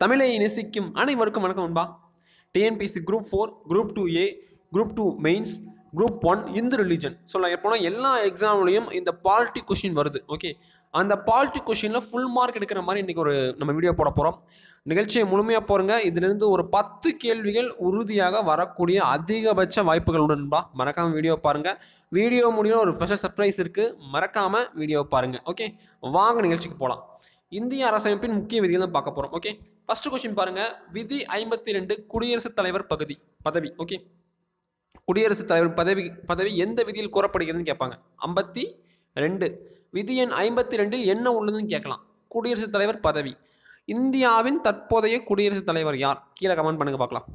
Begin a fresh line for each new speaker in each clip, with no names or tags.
தமிழை நேசிக்கும் அனைவருக்கும் வணக்கம் அன்பா TNPSC group four group two A group two mains group one Hindu religion சொல்ல எப்போனா எல்லா எக்ஸாம்லையும் இந்த பாலிட்டி கொஷின் வருது ஓகே அந்த பாலிட்டி கொஷினில் ஃபுல் மார்க் எடுக்கிற மாதிரி இன்றைக்கி ஒரு நம்ம வீடியோ போட போகிறோம் நிகழ்ச்சியை முழுமையாக போகிறங்க இதிலிருந்து ஒரு பத்து கேள்விகள் உறுதியாக வரக்கூடிய அதிகபட்ச வாய்ப்புகள் உடன்பா மறக்காமல் வீடியோ பாருங்கள் வீடியோ முடியும் ஒரு ஸ்பெஷல் சர்ப்ரைஸ் இருக்குது மறக்காமல் வீடியோ பாருங்கள் ஓகே வாங்க நிகழ்ச்சிக்கு போகலாம் இந்திய அரசமைப்பின் முக்கிய விதிகள் தான் பார்க்க போகிறோம் ஓகே ஃபர்ஸ்ட் கொஸ்டின் பாருங்க. விதி ஐம்பத்தி ரெண்டு குடியரசுத் தலைவர் பகுதி பதவி. ஓகே குடியரசுத் தலைவர் பதவி பதவி எந்த விதியில் கூறப்படுகிறதுன்னு கேட்பாங்க. ஐம்பத்தி ரெண்டு விதி எண் ஐம்பத்தி ரெண்டில் என்ன உள்ளதுன்னு கேட்கலாம். குடியரசுத் தலைவர் பதவி. இந்தியாவின் தற்போதைய குடியரசுத் தலைவர் யார்? கீழே கமெண்ட் பண்ணுங்க பார்க்கலாம்.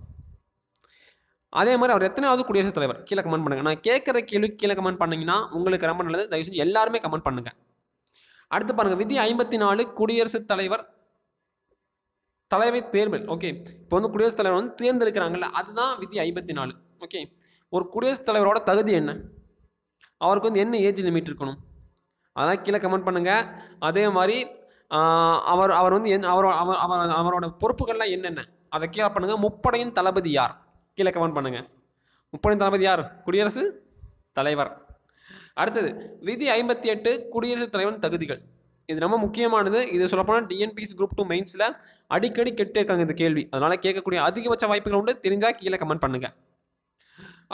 அதே மாதிரி அவர் எத்தனாவது குடியரசுத் தலைவர்? கீழே கமெண்ட் பண்ணுங்க. நான் கேட்குற கேள்வி கீழே கமெண்ட் பண்ணீங்கன்னா உங்களுக்கு ரொம்ப நல்லது. தயவு செஞ்சு எல்லாருமே கமெண்ட் பண்ணுங்க. அடுத்து பாருங்க விதி ஐம்பத்தி நாலு குடியரசுத் தலைவர் தலைமை தேர்தல் ஓகே இப்போ வந்து குடியரசுத் தலைவர் வந்து தேர்ந்தெடுக்கிறாங்கல்ல அதுதான் விதி ஐம்பத்தி நாலு ஓகே ஒரு குடியரசுத் தலைவரோட தகுதி என்ன? அவருக்கு வந்து என்ன ஏஜ் லிமிட் இருக்கணும்? அதெல்லாம் கீழே கமெண்ட் பண்ணுங்க. அதே மாதிரி அவர் அவர் வந்து என் அவர் அவர் அவர் அவரோட பொறுப்புகள்லாம் என்னென்ன? அதை கீழே பண்ணுங்க. முப்படையின் தளபதி யார்? கீழே கமெண்ட் பண்ணுங்க. முப்படையின் தளபதி யார்? குடியரசு தலைவர். அடுத்தது விதி ஐம்பத்தி எட்டு குடியரசுத் தலைவன் தகுதிகள். இது ரொம்ப முக்கியமானது. இது சொல்லப்போனால் டிஎன்பிஎஸ் குரூப் டூ மெயின்ஸில் அடிக்கடி கெட்டு இருக்காங்க இந்த கேள்வி. அதனால் கேட்கக்கூடிய அதிகபட்ச வாய்ப்புகள் உண்டு. தெரிஞ்சால் கீழே கமெண்ட் பண்ணுங்கள்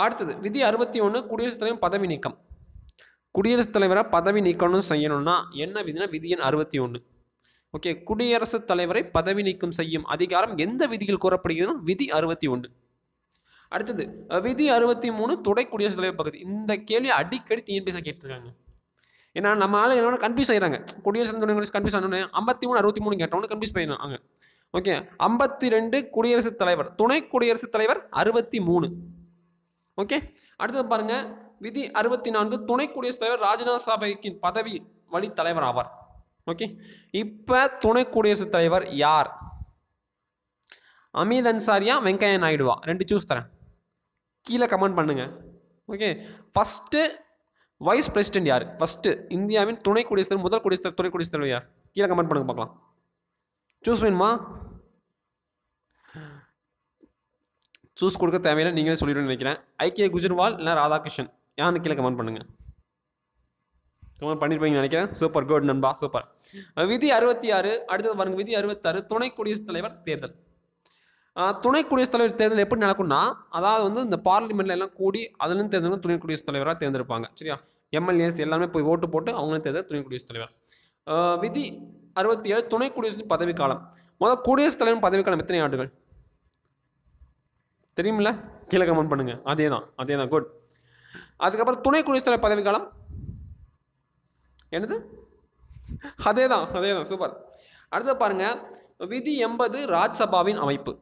அடுத்தது விதி அறுபத்தி ஒன்று குடியரசுத் தலைவர் பதவி நீக்கம். குடியரசுத் தலைவரை பதவி நீக்கணும் செய்யணும்னா என்ன விதினா விதி எண் அறுபத்தி ஒன்று ஓகே குடியரசுத் தலைவரை பதவி நீக்கம் செய்யும் அதிகாரம் எந்த விதியில் கூறப்படுகிறதுனா விதி அறுபத்தி ஒன்று அடுத்தது விதி அறுபத்தி மூணு துணை குடியரசுத் தலைவர் பகுதி. இந்த கேள்வி அடிக்கடி டிஎன்பிஎஸ்ஸை கேட்டிருக்காங்க. ஏன்னா நம்ம ஆளு என்னோட கன்ஃபியூஸ் ஆகிறாங்க குடியரசு துணை கன்ஃபியூஸ் ஆனோடனே ஐம்பத்தி மூணு அறுபத்தி மூணு கேட்டவொன்னு கன்ஃபியூஸ் பண்ணிடுறாங்க. ஓகே ஐம்பத்தி ரெண்டு குடியரசுத் தலைவர் துணை குடியரசுத் தலைவர் அறுபத்தி மூணு. ஓகே அடுத்தது பாருங்க விதி அறுபத்தி நான்கு துணை குடியரசுத் தலைவர் ராஜ்நாத் சபைக்கின் பதவி வழி தலைவர் ஆவார். ஓகே இப்போ துணை குடியரசுத் தலைவர் யார்? அமீத் அன்சாரியா வெங்கையா நாயுடுவா. ரெண்டு சூஸ் தரேன். கீழே கமெண்ட் பண்ணுங்கள் ஓகே ஃபஸ்ட்டு வைஸ் பிரசிடென்ட் யார்? ஃபஸ்ட்டு இந்தியாவின் துணை குடியரசு தலைவர் முதல் குடியரசு தலைவர் துணை குடியரசு தலைவர் யார்? கீழே கமெண்ட் பண்ணுங்க பார்க்கலாம். சூஸ் வேணுமா? சூஸ் கொடுக்க தேவையில்லை நீங்களே சொல்லிடுன்னு நினைக்கிறேன். ஐக்கிய குஜர்வால் இல்லை ராதாகிருஷ்ணன் யாருன்னு கீழே கமெண்ட் பண்ணுங்கள் கமெண்ட் பண்ணியிருப்பீங்கன்னு நினைக்கிறேன். சூப்பர் குட் நண்பா சூப்பர் விதி அறுபத்தி ஆறு அடுத்தது பாருங்க விதி அறுபத்தாறு துணை குடியரசுத் தலைவர் தேர்தல். துணை குடியரசுத் தலைவர் தேர்தல் எப்படி நடக்கும்னா அதாவது வந்து இந்த பார்லிமெண்ட்ல எல்லாம் கூடி அதுலேருந்து தேர்ந்தெடுக்க துணை குடியரசுத் தலைவராக தேர்ந்தெடுப்பாங்க. சரியா? எம்எல்ஏஸ் எல்லாமே போய் ஓட்டு போட்டு அவங்களும் தேர்தல் துணை குடியரசுத் தலைவர். விதி அறுபத்தி ஏழு துணை குடியரசு பதவிக்காலம். முதல் குடியரசுத் தலைவர் பதவிக்காலம் எத்தனை ஆண்டுகள்? தெரியுமில்ல? கீழே கமெண்ட் பண்ணுங்க. அதே தான் அதே தான் குட் அதுக்கப்புறம் துணை குடியரசுத் தலைவர் பதவிக்காலம்? என்னது? அதே தான் அதே தான் சூப்பர் அடுத்து பாருங்க. விதி எண்பது ராஜ்சபாவின் அமைப்பு.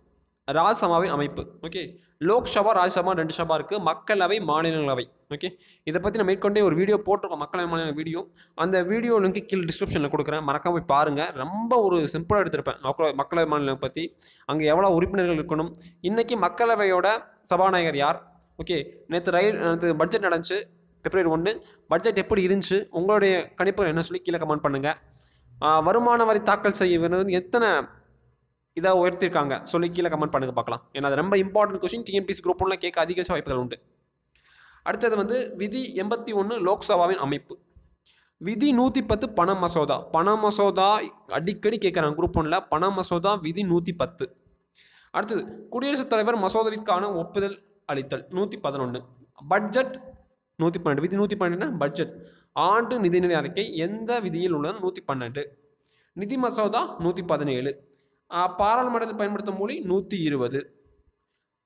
ராஜ்சபாவின் அமைப்பு. ஓகே லோக்சபா ராஜ்சபா ரெண்டு சபா இருக்குது மக்களவை மாநிலங்களவை. ஓகே இதை பற்றி நான் மேற்கொண்டே ஒரு வீடியோ போட்டிருக்கோம். மக்களவை மாநில வீடியோ அந்த வீடியோ லிங்க் கீழே டிஸ்கிரிப்ஷனில் கொடுக்குறேன். மறக்காம போய் பாருங்கள் ரொம்ப ஒரு சிம்பிளாக எடுத்திருப்பேன். மக்களவை மக்களவை மாநிலம் பற்றி அங்கே எவ்வளோ உறுப்பினர்கள் இருக்கணும்? இன்றைக்கி மக்களவையோட சபாநாயகர் யார்? ஓகே நேற்று ரயில் நேற்று பட்ஜெட் நடந்துச்சு. பிப்ரவரி ஒன்று பட்ஜெட் எப்படி இருந்துச்சு? உங்களுடைய கணிப்புகள் என்ன சொல்லி கீழே கமெண்ட் பண்ணுங்கள் வருமான வரி தாக்கல் செய்ய வந்து எத்தனை இதை உயர்த்திருக்காங்க. சொல்லி கீழே கமெண்ட் பண்ணுங்க பார்க்கலாம். ஏன்னா அது ரொம்ப இம்பார்ட்டன்ட் கொஸ்டின் டிஎன்பிசி குரூப் ஒன்றில் கேட்க அதிக வாய்ப்புகள் உண்டு. அடுத்தது வந்து விதி எண்பத்தி ஒன்று லோக்சபாவின் அமைப்பு. விதி நூற்றி பத்து பண மசோதா. பண மசோதா அடிக்கடி கேட்குறாங்க குரூப் ஒன்றில் பண மசோதா விதி நூற்றி பத்து. அடுத்தது குடியரசுத் தலைவர் மசோதாவிற்கான ஒப்புதல் அளித்தல். நூற்றி பதினொன்று பட்ஜெட் நூற்றி பன்னெண்டு. விதி நூற்றி பன்னெண்டுனா பட்ஜெட் ஆண்டு நிதிநிலை அறிக்கை எந்த விதியில் உள்ளது? நூற்றி பன்னெண்டு. நிதி மசோதா நூற்றி பதினேழு. பாராளுமன்றத்தில் பயன்படுத்தும் மொழி நூற்றி இருபது.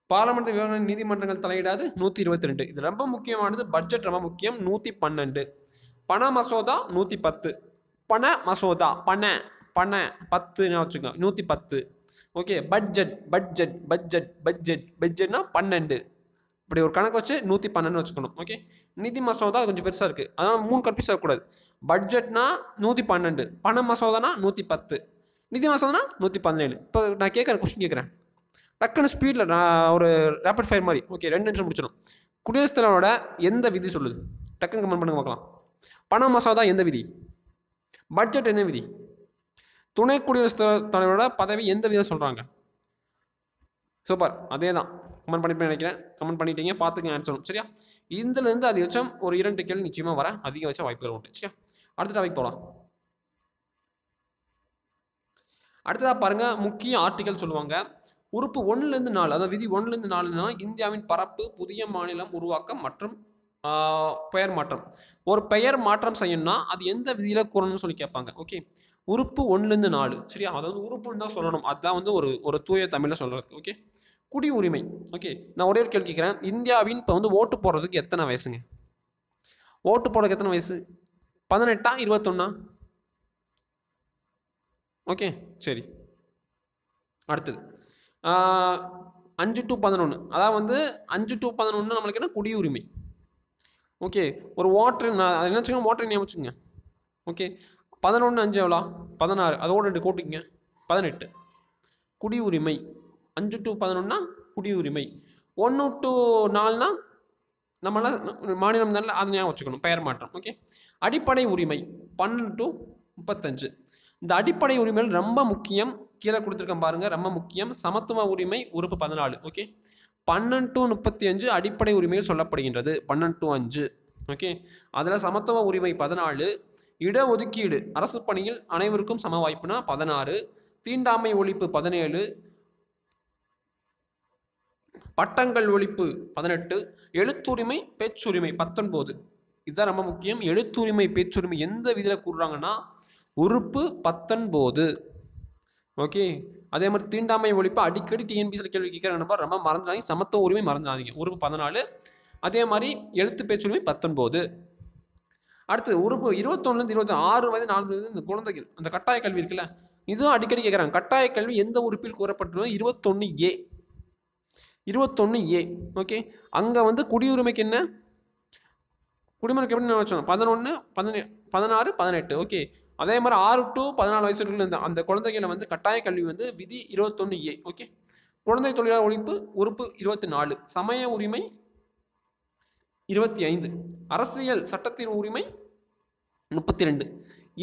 பாராளுமன்ற விவகார நீதிமன்றங்கள் தலையிடாது நூற்றி இருபத்தி ரெண்டு. இது ரொம்ப முக்கியமானது பட்ஜெட் ரொம்ப முக்கியம் நூற்றி பன்னெண்டு. பண மசோதா நூற்றி பத்து. பண மசோதா பண பண பத்துன்னு வச்சுக்கோங்க நூற்றி பத்து. Okay budget budget budget budget பட்ஜெட்னா பன்னெண்டு. இப்படி ஒரு கணக்கு வச்சு நூற்றி பன்னெண்டு வச்சுக்கணும் ஓகே? நிதி மசோதா கொஞ்சம் பெருசாக இருக்குது அதனால் மூணு கன்ஃபியூஸ் ஆகக்கூடாது பட்ஜெட்னா நூற்றி பன்னெண்டு பண மசோதானா நூற்றி பத்து. நிதி மாதம்னா நூற்றி பதினேழு இப்போ நான் கேட்குறேன் கொஸ்டின் கேட்குறேன் டக்குன்னு ஸ்பீடில் நான் ஒரு ரேப்பிட் ஃபயர் மாதிரி. ஓகே ரெண்டு நிமிஷம் முடிச்சிடும் குடியரசுத் தலைவரோட எந்த விதி சொல்லுது? டக்குன்னு கமெண்ட் பண்ணுங்க பார்க்கலாம். பண மசோதா எந்த விதி? பட்ஜெட் என்ன விதி? துணை குடியரசுத் தலைவரோட பதவி எந்த விதம் சொல்கிறாங்க சூப்பர் அதே தான் கமெண்ட் பண்ணிட்டு நினைக்கிறேன். கமெண்ட் பண்ணிட்டீங்க பார்த்துக்க ஆன்சரும் சரியா? இதுலேருந்து அதிகபட்சம் ஒரு இரண்டு கேள்வி நிச்சயமாக வர அதிகபட்ச வாய்ப்புகள் உண்டு. சரியா? அடுத்த டாபிக் போகலாம் அடுத்ததாக பாருங்கள் முக்கிய ஆர்டிகல் சொல்லுவாங்க. உறுப்பு ஒன்றுலேருந்து நாலு அதாவது விதி ஒன்றுலேருந்து நாலுனா இந்தியாவின் பரப்பு புதிய மாநிலம் உருவாக்கம் மற்றும் பெயர் மாற்றம். ஒரு பெயர் மாற்றம் செய்யணும்னா அது எந்த விதியில் கூறணும்னு சொல்லி கேட்பாங்க. ஓகே? உறுப்பு ஒன்றுலேருந்து நாலு. சரியா? அதாவது உறுப்புன்னு தான் சொல்லணும். அதுதான் வந்து ஒரு ஒரு தூய தமிழில் சொல்கிறது ஓகே? குடி உரிமை ஓகே? நான் ஒரே ஒரு கேள்வி கேட்குறேன். இந்தியாவின் இப்போ வந்து ஓட்டு போடுறதுக்கு எத்தனை வயசுங்க? ஓட்டு போடுறதுக்கு எத்தனை வயசு? பதினெட்டா இருபத்தொன்னா? ஓகே சரி. அடுத்தது. அஞ்சு டு பதினொன்று அதாவது வந்து அஞ்சு டு பதினொன்று நம்மளுக்கு என்ன? குடியுரிமை. ஓகே ஒரு வாட்ரு நான் என்ன வச்சுக்கோங்க? ஓட்டர் ஞாபகம் ஓகே பதினொன்று அஞ்சு எவ்வளோ? பதினாறு. அதோட ரெண்டு கூட்டிங்க பதினெட்டு. குடியுரிமை. அஞ்சு டு பதினொன்னா குடியுரிமை. ஒன்று டு நாலுனா நம்மளால் மாநிலம் தானே அதை ஞாபகம் வச்சுக்கணும். பெயர் மாற்றம். ஓகே அடிப்படை உரிமை. பன்னெண்டு டு முப்பத்தஞ்சு. இந்த அடிப்படை உரிமைகள் ரொம்ப முக்கியம். கீழே கொடுத்துருக்கேன் பாருங்க ரொம்ப முக்கியம். சமத்துவ உரிமை உறுப்பு பதினாலு ஓகே பன்னெண்டு டு முப்பத்தி அஞ்சு அடிப்படை உரிமைகள் சொல்லப்படுகின்றது. பன்னெண்டு டு அஞ்சு ஓகே அதில் சமத்துவ உரிமை பதினாலு இடஒதுக்கீடு அரசு பணியில் அனைவருக்கும் சம வாய்ப்புனா பதினாறு தீண்டாமை ஒழிப்பு பதினேழு பட்டங்கள் ஒழிப்பு பதினெட்டு எழுத்துரிமை பேச்சுரிமை பத்தொன்பது. இதுதான் ரொம்ப முக்கியம். எழுத்துரிமை பேச்சுரிமை எந்த விதியில் கூறுறாங்கன்னா உறுப்பு பத்தொன்போது. ஓகே? அதே மாதிரி தீண்டாமை ஒழிப்பு அடிக்கடி டிஎன்பிசியில் கேள்வி கேட்குறாங்க ரொம்ப மறந்துடாதீங்க சமத்துவ உரிமை மறந்துடாதீங்க. உறுப்பு பதினாலு அதே மாதிரி எழுத்து பேச்சுரிமை பத்தொன்பது. அடுத்து உறுப்பு இருபத்தொன்னுலேருந்து இருபத்தி ஆறு வயது நாலு வயது இந்த குழந்தைகள் அந்த கட்டாய கல்வி இருக்குல்ல இதுவும் அடிக்கடி கேட்குறாங்க. கட்டாய கல்வி எந்த உறுப்பில் கூறப்பட்டுள்ளது? இருபத்தொன்று ஏ. இருபத்தொன்று ஏ ஓகே? அங்கே வந்து குடியுரிமைக்கு என்ன? குடிமனுக்கு எப்படி வச்சோம் பதினொன்று பதினே பதினாறு பதினெட்டு ஓகே? அதே மாதிரி ஆறு டு பதினாலு வயசு இந்த அந்த குழந்தைகளை வந்து கட்டாய கல்வி வந்து விதி இருபத்தொன்று ஏ ஓகே குழந்தை தொழிலாளர் ஒழிப்பு உறுப்பு இருபத்தி நாலு சமய உரிமை இருபத்தி ஐந்து அரசியல் சட்டத்தின் உரிமை முப்பத்தி ரெண்டு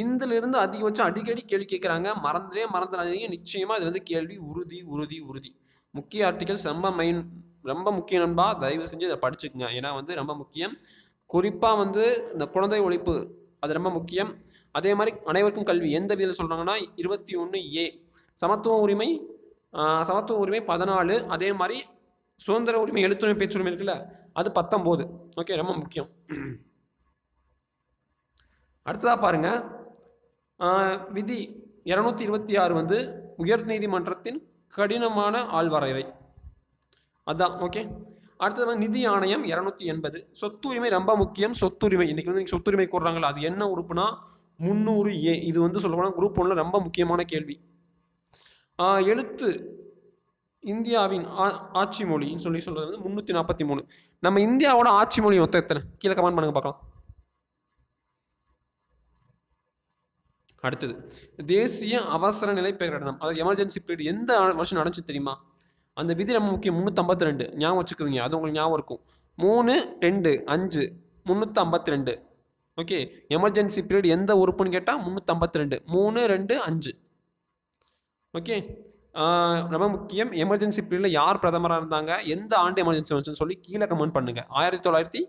இதிலிருந்து அதிகபட்சம் அடிக்கடி கேள்வி கேட்குறாங்க. மறந்துடே மறந்துடாதீங்க. நிச்சயமாக இதுலேருந்து கேள்வி உறுதி உறுதி உறுதி. முக்கிய ஆர்டிகல்ஸ் ரொம்ப மெயின் ரொம்ப முக்கியம் நண்பா தயவு செஞ்சு இதை படிச்சுக்கோங்க. ஏன்னா வந்து ரொம்ப முக்கியம். குறிப்பாக வந்து இந்த குழந்தை ஒழிப்பு அது ரொம்ப முக்கியம். அதே மாதிரி அனைவருக்கும் கல்வி. எந்த விதியில் சொல்கிறாங்கன்னா இருபத்தி ஒன்று ஏ. சமத்துவ உரிமை சமத்துவ உரிமை பதினாலு. அதே மாதிரி சுதந்திர உரிமை எழுத்துரிமை பேச்சுரிமை இருக்குல்ல அது பத்தொம்போது. ஓகே ரொம்ப முக்கியம். அடுத்ததாக பாருங்க. விதி இரநூத்தி இருபத்தி ஆறு வந்து உயர் நீதிமன்றத்தின் கடினமான ஆழ்வரையறை. அதான் ஓகே. அடுத்தது வந்து நிதி ஆணையம் இரநூத்தி எண்பது. சொத்துரிமை ரொம்ப முக்கியம். சொத்துரிமை இன்னைக்கு வந்து சொத்துரிமை கூடுறாங்களா அது என்ன உறுப்புனா முந்நூறு ஏ. இது வந்து சொல்லப்போனால் குரூப் ஒன்றில் ரொம்ப முக்கியமான கேள்வி. எழுத்து இந்தியாவின் ஆ- ஆட்சி மொழின்னு சொல்லி சொல்கிறது வந்து முந்நூற்றி நாற்பத்தி மூணு. நம்ம இந்தியாவோட ஆட்சி மொழி மொத்தம் எத்தனை? கீழே கமெண்ட் பண்ணுங்க பார்க்கலாம். அடுத்தது தேசிய அவசர நிலை பிரகடனம் அதாவது எமர்ஜென்சி பீரியட் எந்த வருஷம் நடந்துச்சு தெரியுமா? அந்த விதி ரொம்ப முக்கியம். முந்நூற்றம்பத்தி ரெண்டு. ஞாபகம் வச்சுக்குவீங்க. அது உங்களுக்கு ஞாபகம் இருக்கும். மூணு ரெண்டு அஞ்சு முந்நூற்றி ஐம்பத்தி ரெண்டு. ஓகே எமர்ஜென்சி பீரியட் எந்த உறுப்புன்னு கேட்டால் முந்நூற்றம்பத்தி ரெண்டு மூணு ரெண்டு அஞ்சு. ஓகே ரொம்ப முக்கியம். எமர்ஜென்சி பீரியடில் யார் பிரதமராக இருந்தாங்க? எந்த ஆண்டு எமர்ஜென்சி வந்துச்சுன்னு சொல்லி கீழே கமெண்ட் பண்ணுங்கள் ஆயிரத்தி தொள்ளாயிரத்தி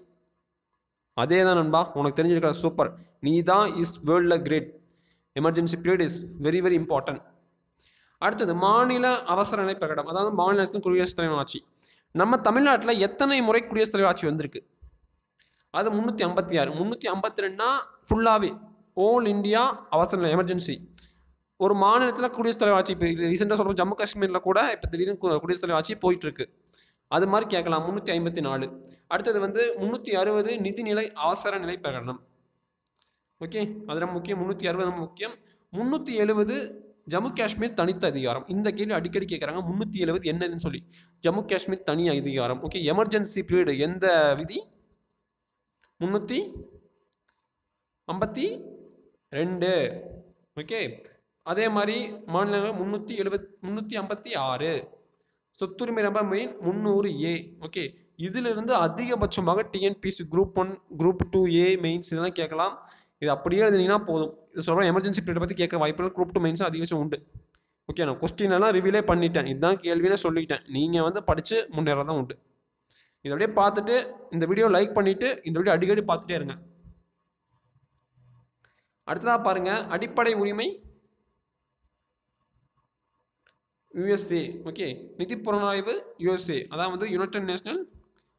அதே தான் நண்பா உனக்கு தெரிஞ்சிருக்கிற சூப்பர். நீ தான் இஸ் வேர்ல்டில் great emergency period is very very important அடுத்தது மாநில அவசர நிலை பிரகடம். அதாவது மாநில அரசின் குடியரசுத் தலைவர் ஆட்சி. நம்ம தமிழ்நாட்டில் எத்தனை முறை குடியரசுத் தலைவர் ஆட்சி வந்திருக்கு? அது முந்நூற்றி ஐம்பத்தி ஆறு. முந்நூற்றி ஐம்பத்தி ரெண்டுனா ஃபுல்லாகவே ஓல் இந்தியா அவசர நிலை எமர்ஜென்சி ஒரு மாநிலத்தில் குடியரசுத் தலைவர் ஆட்சி இப்போ ரீசெண்டாக சொல்கிறோம் ஜம்மு காஷ்மீரில் கூட இப்போ திடீர்னு குடியரசுத் தலைவர் ஆட்சி போயிட்டுருக்கு. அது மாதிரி கேட்கலாம். முந்நூற்றி ஐம்பத்தி நாலு. அடுத்தது வந்து முந்நூற்றி அறுபது நிதிநிலை அவசர நிலை பிரகடனம். ஓகே? அது ரொம்ப முக்கியம். முந்நூற்றி அறுபது ரொம்ப முக்கியம். முந்நூற்றி எழுபது ஜம்மு காஷ்மீர் தனித்த அதிகாரம். இந்த கேள்வி அடிக்கடி கேட்குறாங்க. முந்நூற்றி எழுபது என்னதுன்னு சொல்லி. ஜம்மு காஷ்மீர் தனி அதிகாரம். ஓகே? எமர்ஜென்சி பீரியடு எந்த விதி? முந்நூற்றி ஐம்பத்தி ரெண்டு. ஓகே அதே மாதிரி மாநிலங்கள் முந்நூற்றி எழுபத் முந்நூற்றி ஐம்பத்தி ஆறு. சொத்துரிமை ரொம்ப மெயின் முந்நூறு ஏ. ஓகே இதிலிருந்து அதிகபட்சமாக TNPSC group one group two A mains இதெல்லாம் கேட்கலாம். இது அப்படியே எழுதுனீங்கன்னா போதும். இது சொல்கிறேன் எமர்ஜென்சி பீரியட் பற்றி கேட்க வாய்ப்புகள் குரூப் டூ மெயின்ஸ் அதிகபட்சம் உண்டு. ஓகே நான் கொஸ்டின் எல்லாம் ரிவீலே பண்ணிட்டேன். இதுதான் கேள்வினே சொல்லிட்டேன். நீங்கள் வந்து படித்து முன்னேற தான் உண்டு. இதை அப்படியே பார்த்துட்டு இந்த வீடியோ லைக் பண்ணிவிட்டு இந்த வீடியோ அடிக்கடி பார்த்துட்டே இருங்க. அடுத்ததாக பாருங்கள் அடிப்படை உரிமை யுஎஸ்ஏ ஓகே நிதி புலனாய்வு யுஎஸ்ஏ அதாவது வந்து யுனைடெட் நேஷனல்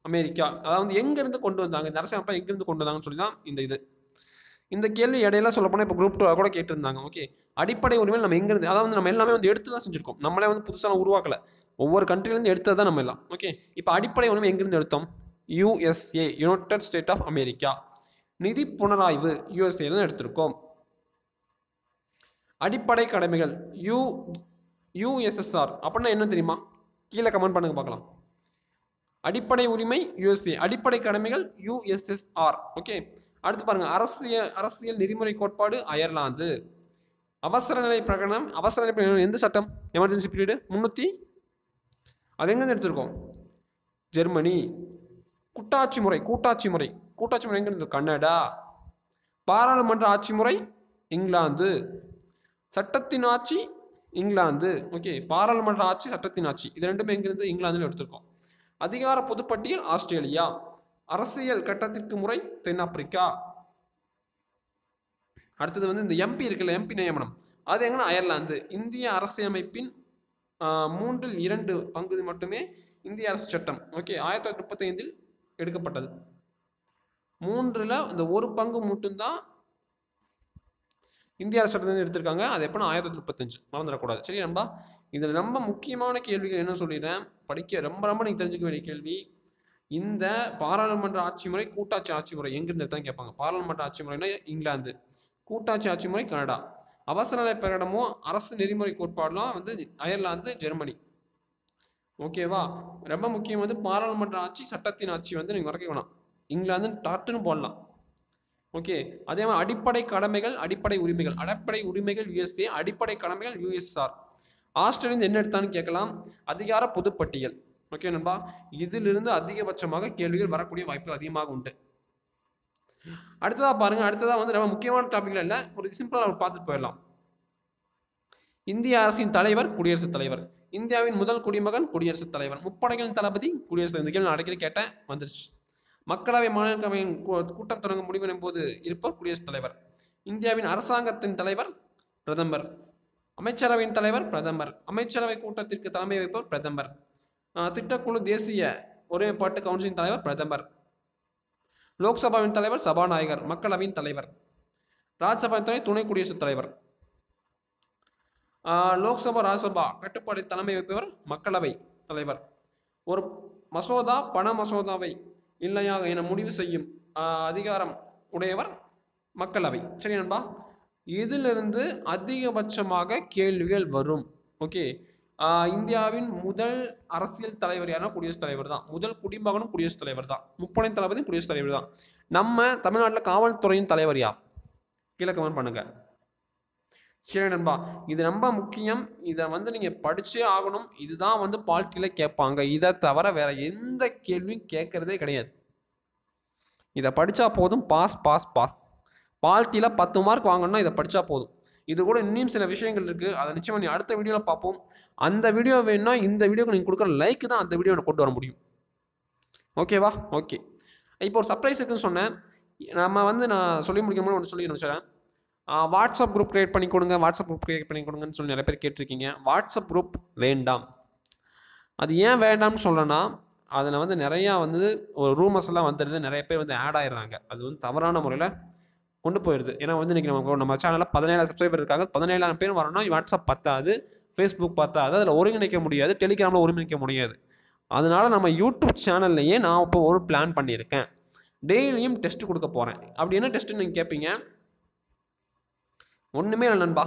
அமெரிக்கா அதாவது வந்து எங்கேருந்து கொண்டு வந்தாங்க? இந்த அரசியலமைப்பை எங்கேருந்து கொண்டு வந்தாங்கன்னு சொல்லி தான் இந்த இது. இந்த கேள்வி இடையில சொல்ல போனால் இப்போ குரூப் டூ கூட கேட்டிருந்தாங்க ஓகே அடிப்படை உரிமையில் நம்ம எங்கேருந்து அதாவது வந்து நம்ம எல்லாமே வந்து எடுத்து தான் செஞ்சுருக்கோம். நம்மளே வந்து புதுசாக உருவாக்கலை. ஒவ்வொரு கண்ட்ரிலேருந்து எடுத்தது தான் நம்ம எல்லாம். ஓகே இப்போ அடிப்படை உரிமை எங்கேருந்து எடுத்தோம்? USA united state of America நிதி புனராய்வு யுஎஸ்ஏல எடுத்திருக்கோம். அடிப்படை கடமைகள் யூ யூஎஸ்எஸ்ஆர் அப்படின்னா என்ன தெரியுமா? கீழே கமெண்ட் பண்ணுங்க பார்க்கலாம். அடிப்படை உரிமை யுஎஸ்ஏ அடிப்படை கடமைகள் யுஎஸ்எஸ்ஆர் ஓகே அடுத்து பாருங்க அரசியல் அரசியல் நெறிமுறை கோட்பாடு அயர்லாந்து. அவசர நிலை பிரகடனம் அவசர நிலை பிரகடனம் எந்த சட்டம்? எமர்ஜென்சி பீரியடு முந்நூற்றி அது எங்கேருந்து எடுத்திருக்கோம்? ஜெர்மனி. கூட்டாட்சி முறை கூட்டாட்சி முறை. கூட்டாட்சி முறை எங்கே இருந்து கனடா. பாராளுமன்ற ஆட்சி முறை இங்கிலாந்து. சட்டத்தின் ஆட்சி இங்கிலாந்து. ஓகே பாராளுமன்ற ஆட்சி சட்டத்தின் ஆட்சி. இது ரெண்டுமே எங்கிருந்து? இங்கிலாந்தில் எடுத்திருக்கோம். அதிகார பொதுப்பட்டியல் ஆஸ்திரேலியா. அரசியல் கட்டத்திற்கு முறை தென்னாப்பிரிக்கா. அடுத்தது வந்து இந்த எம்பி இருக்குல்ல எம்பி நியமனம். அது எங்கன்னா அயர்லாந்து. இந்திய அரசியமைப்பின் மூன்றில் இரண்டு பங்கு மட்டுமே இந்திய அரசு சட்டம். ஓகே ஆயிரத்தி தொள்ளாயிரத்தி முப்பத்தைந்தில் எடுக்கப்பட்டது. மூன்றில் இந்த ஒரு பங்கு மட்டும்தான் இந்திய அரசு சட்டத்தை எடுத்திருக்காங்க. அது எப்போனா ஆயிரத்தி தொள்ளாயிரத்தி முப்பத்தஞ்சு. மறந்துடக்கூடாது. சரி நண்பா இதில் ரொம்ப முக்கியமான கேள்விகள் என்ன சொல்லிடுறேன்? படிக்க ரொம்ப ரொம்ப நீங்கள் தெரிஞ்சுக்க வேண்டிய கேள்வி. இந்த பாராளுமன்ற ஆட்சி முறை கூட்டாட்சி ஆட்சி முறை எங்கிருந்து தான் கேட்பாங்க. பாராளுமன்ற ஆட்சி முறைனா இங்கிலாந்து. கூட்டாட்சி ஆட்சி முறை கனடா. அவசர நிலை பிரகடனமும் அரசு நெறிமுறை கோட்பாடுலாம் வந்து அயர்லாந்து ஜெர்மனி. ஓகேவா ரொம்ப முக்கியம் வந்து பாராளுமன்ற ஆட்சி சட்டத்தின் ஆட்சி வந்து நீங்கள் மறக்க வேணாம். இங்கிலாந்து டாட்டுன்னு போடலாம். ஓகே அதே மாதிரி அடிப்படை கடமைகள் அடிப்படை உரிமைகள். அடிப்படை உரிமைகள் யுஎஸ்ஏ அடிப்படை கடமைகள் யுஎஸ்ஆர் ஆஸ்திரேலியா என்ன எடுத்தான்னு கேட்கலாம்? அதிகார பொதுப்பட்டியல். ஓகே நண்பா? இதிலிருந்து அதிகபட்சமாக கேள்விகள் வரக்கூடிய வாய்ப்புகள் அதிகமாக உண்டு. அடுத்ததாக பாருங்கள் அடுத்ததாக வந்து ரொம்ப முக்கியமான டாபிக்ல இல்லை ஒரு சிம்பிளாக ஒரு பார்த்துட்டு போயிடலாம். இந்திய அரசின் தலைவர் குடியரசுத் தலைவர். இந்தியாவின் முதல் குடிமகன் குடியரசுத் தலைவர். முப்படைகளின் தளபதி குடியரசு இந்த கேள்வி நான் அடிக்கடி கேட்டேன் வந்துருச்சு. மக்களவை மாநிலங்களவையின் கூட்டம் தொடங்க முடிவெனும் போது இருப்பவர் குடியரசுத் தலைவர். இந்தியாவின் அரசாங்கத்தின் தலைவர் பிரதமர். அமைச்சரவையின் தலைவர் பிரதமர். அமைச்சரவை கூட்டத்திற்கு தலைமை வைப்பவர் பிரதமர். திட்டக்குழு தேசிய ஒருமைப்பாட்டு கவுன்சிலின் தலைவர் பிரதமர். லோக்சபாவின் தலைவர் சபாநாயகர் மக்களவையின் தலைவர் ராஜ்சபாவின் தலைவர் துணை குடியரசுத் தலைவர். லோக்சபா ராஜ்சபா கட்டுப்பாடு தலைமை வைப்பவர் மக்களவை தலைவர். ஒரு மசோதா பண மசோதாவை இல்லையா என முடிவு செய்யும் அதிகாரம் உடையவர் மக்களவை. சரி நண்பா இதிலிருந்து அதிகபட்சமாக கேள்விகள் வரும். ஓகே இந்தியாவின் முதல் அரசியல் தலைவர் யாருன்னா குடியரசுத் தலைவர் தான் முதல் குடிமகனும் குடியரசுத் தலைவர் தான் முப்படை தளபதியும் குடியரசுத் தலைவர் தான் நம்ம தமிழ்நாட்டில் காவல்துறையின் தலைவர் யார்? கீழே கமெண்ட் பண்ணுங்க. சரி நண்பா இது ரொம்ப முக்கியம். இதை வந்து நீங்கள் படிச்சே ஆகணும். இதுதான் வந்து பாலிட்டியில் கேட்பாங்க. இதை தவிர வேற எந்த கேள்வியும் கேட்கறதே கிடையாது. இதை படித்தா போதும். Pass pass pass. பாலிட்டியில் பத்து மார்க் வாங்கணும்னா இதை படித்தா போதும். இது கூட இன்னும் சில விஷயங்கள் இருக்குது அதை நிச்சயமாக நீ அடுத்த வீடியோவில் பார்ப்போம். அந்த வீடியோ வேணும்னா இந்த வீடியோக்கு நீங்கள் கொடுக்குற லைக் தான் அந்த வீடியோவை கொண்டு வர முடியும். ஓகேவா ஓகே இப்போ ஒரு சர்ப்ரைஸ் இருக்குன்னு சொன்னேன். நம்ம வந்து நான் சொல்லி முடிக்கும் ஒன்று சொல்லி நினச்சிடறேன் வாட்ஸ்அப் குரூப் க்ரியேட் பண்ணி கொடுங்க. வாட்ஸ்அப் குரூப் க்ரியேட் பண்ணி கொடுங்கன்னு சொல்லி நிறைய பேர் கேட்டிருக்கீங்க. வாட்ஸ்அப் குரூப் வேண்டாம். அது ஏன் வேண்டாம்னு சொல்கிறேன்னா அதில் வந்து நிறையா வந்து ஒரு ரூமர்ஸ்லாம் வந்துடுது. நிறைய பேர் வந்து ஆட் ஆயிடுறாங்க. அது வந்து தவறான முறையில் கொண்டு போயிடுது ஏன்னா வந்து இன்றைக்கி நம்ம நம்ம சேனலில் பதினேழு சப்ஸ்கிரைபர் இருக்காங்க. பதினேழாயிரம் பேர் வரணும் வாட்ஸ்அப் பத்தாது ஃபேஸ்புக் பத்தாது அதில் ஒருங்கிணைக்க முடியாது டெலிகிராமில் ஒருங்கிணைக்க முடியாது. அதனால் நம்ம யூடியூப் சேனல்லையே நான் இப்போ ஒரு பிளான் பண்ணியிருக்கேன். டெய்லியும் டெஸ்ட் கொடுக்க போகிறேன் அப்படி என்ன டெஸ்ட்டுன்னு நீங்கள் கேட்பீங்க ஒன்றுமே இல்லை நண்பா.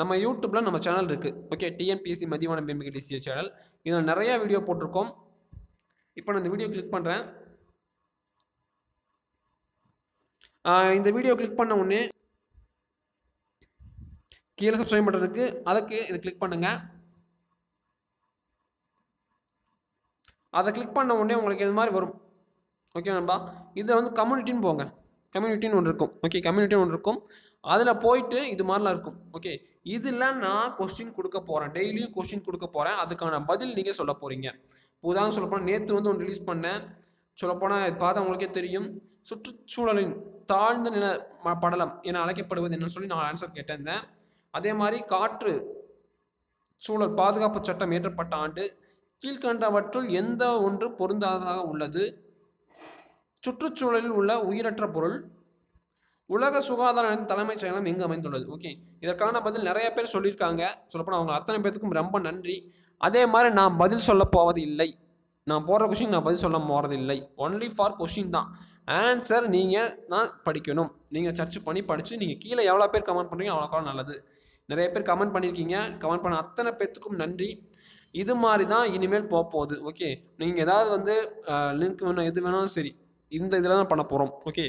நம்ம யூடியூப்பில் நம்ம சேனல் இருக்குது ஓகே டிஎன்பிஎஸ்சி மதிவான பிஎம்பிகே டிசிஏ சேனல் இதில் நிறையா வீடியோ போட்டிருக்கோம். இப்போ நான் இந்த வீடியோ கிளிக் பண்ணுறேன் இந்த வீடியோ கிளிக் பண்ண உடனே கீழே சப்ஸ்கிரைப் பட்டன் இருக்கு. அதுக்கு இதை கிளிக் பண்ணுங்கள் அதை கிளிக் பண்ண உடனே உங்களுக்கு இது மாதிரி வரும்? ஓகே நண்பா? இதில் வந்து கம்யூனிட்டின்னு போங்க. கம்யூனிட்டின்னு ஒன்று இருக்கும். ஓகே கம்யூனிட்டின்னு ஒன்று இருக்கும். அதில் போயிட்டு இது மாதிரிலாம் இருக்கும். ஓகே இதில் நான் கொஸ்டின் கொடுக்க போகிறேன் டெய்லியும் கொஸ்டின் கொடுக்க போகிறேன் அதுக்கான பதில் நீங்கள் சொல்ல போகிறீங்க உதாரணம் சொல்ல போனால் நேற்று வந்து ஒன்று ரிலீஸ் பண்ணேன். சொல்லப்போனால் பார்த்தா உங்களுக்கே தெரியும். சுற்றுச்சூழலின் தாழ்ந்த நில ம- படலம் என அழைக்கப்படுவது என்னன்னு சொல்லி நான் ஆன்சர் கேட்டிருந்தேன். அதே மாதிரி காற்று சூழல் பாதுகாப்பு சட்டம் இயற்றப்பட்ட ஆண்டு கீழ்கண்டவற்றுள் எந்த ஒன்று பொருந்தாததாக உள்ளது. சுற்றுச்சூழலில் உள்ள உயிரற்ற பொருள் உலக சுகாதார தலைமைச் செயலம் எங்கு அமைந்துள்ளது. ஓகே இதற்கான பதில் நிறைய பேர் சொல்லியிருக்காங்க. சொல்லப்போனால் அவங்க அத்தனை பேர்த்துக்கும் ரொம்ப நன்றி. அதே மாதிரி நான் பதில் சொல்ல போவது இல்லை. நான் போடுற கொஷின் நான் பதில் சொல்ல போகிறது இல்லை ஒன்லி ஃபார் கொஷின் தான். ஆன்சர் நீங்கள் தான் படிக்கணும். நீங்கள் சர்ச் பண்ணி படித்து நீங்கள் கீழே எவ்வளோ பேர் கமெண்ட் பண்ணுறீங்க அவ்வளோக்கா நல்லது. நிறைய பேர் கமெண்ட் பண்ணியிருக்கீங்க கமெண்ட் பண்ண அத்தனை பேர்த்துக்கும் நன்றி. இது மாதிரி தான் இனிமேல் போக போகுது. ஓகே நீங்கள் ஏதாவது வந்து லிங்க் வேணும் எது வேணாலும் சரி இந்த இதில் தான் பண்ண போகிறோம் ஓகே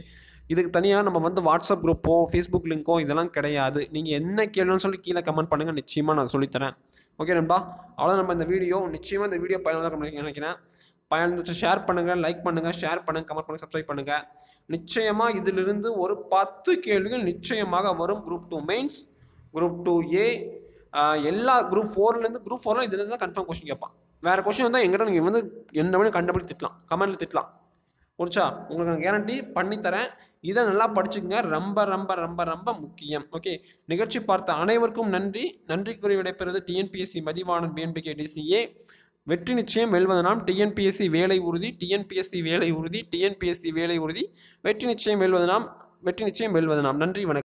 இதுக்கு தனியாக நம்ம வந்து வாட்ஸ்அப் குரூப்போ ஃபேஸ்புக் லிங்கோ இதெல்லாம் கிடையாது. நீங்கள் என்ன கேள்வின்னு சொல்லி கீழே கமெண்ட் பண்ணுங்கள் நிச்சயமாக நான் சொல்லித்தரேன். ஓகே நண்பா. அவ்வளோ நம்ம இந்த வீடியோ. நிச்சயமாக இந்த வீடியோ பயனுள்ளதாக நினைக்கிறேன். பயனுச்சு ஷேர் பண்ணுங்கள் லைக் பண்ணுங்கள் ஷேர் பண்ணுங்கள் கமெண்ட் பண்ணுங்கள் சப்ஸ்கிரைப் பண்ணுங்கள் நிச்சயமாக இதிலிருந்து ஒரு பத்து கேள்விகள் நிச்சயமாக வரும் group two mains group two A எல்லா குரூப் ஃபோர்லேருந்து குரூப் ஃபோர்லாம் இதுலேருந்து தான் கன்ஃபார்ம் கொஸ்டின் கேட்பான். வேறு கொஸ்டின் வந்தால் எங்கிட்ட நீங்கள் வந்து என்ன வேணும் கண்டபடி திட்டலாம். கமெண்ட்டில் திட்டலாம். புரிச்சா உங்களுக்கு நான் கேரண்டி பண்ணித்தரேன் இதை நல்லா படிச்சுக்கங்க. ரொம்ப ரொம்ப ரொம்ப ரொம்ப முக்கியம். ஓகே நிகழ்ச்சி பார்த்த அனைவருக்கும் நன்றி. நன்றி கூறி விடைபெறுவது டிஎன்பிஎஸ்சி மதிவாணன் பிஎன்பிகே டிசிஏ வெற்றி நிச்சயம் வெல்வது நாம். டிஎன்பிஎஸ்சி வேலை உறுதி டிஎன்பிஎஸ்சி வேலை உறுதி டிஎன்பிஎஸ்சி வேலை உறுதி. வெற்றி நிச்சயம் வெல்வது நாம். வெற்றி நிச்சயம் வெல்வது நாம். நன்றி வணக்கம்.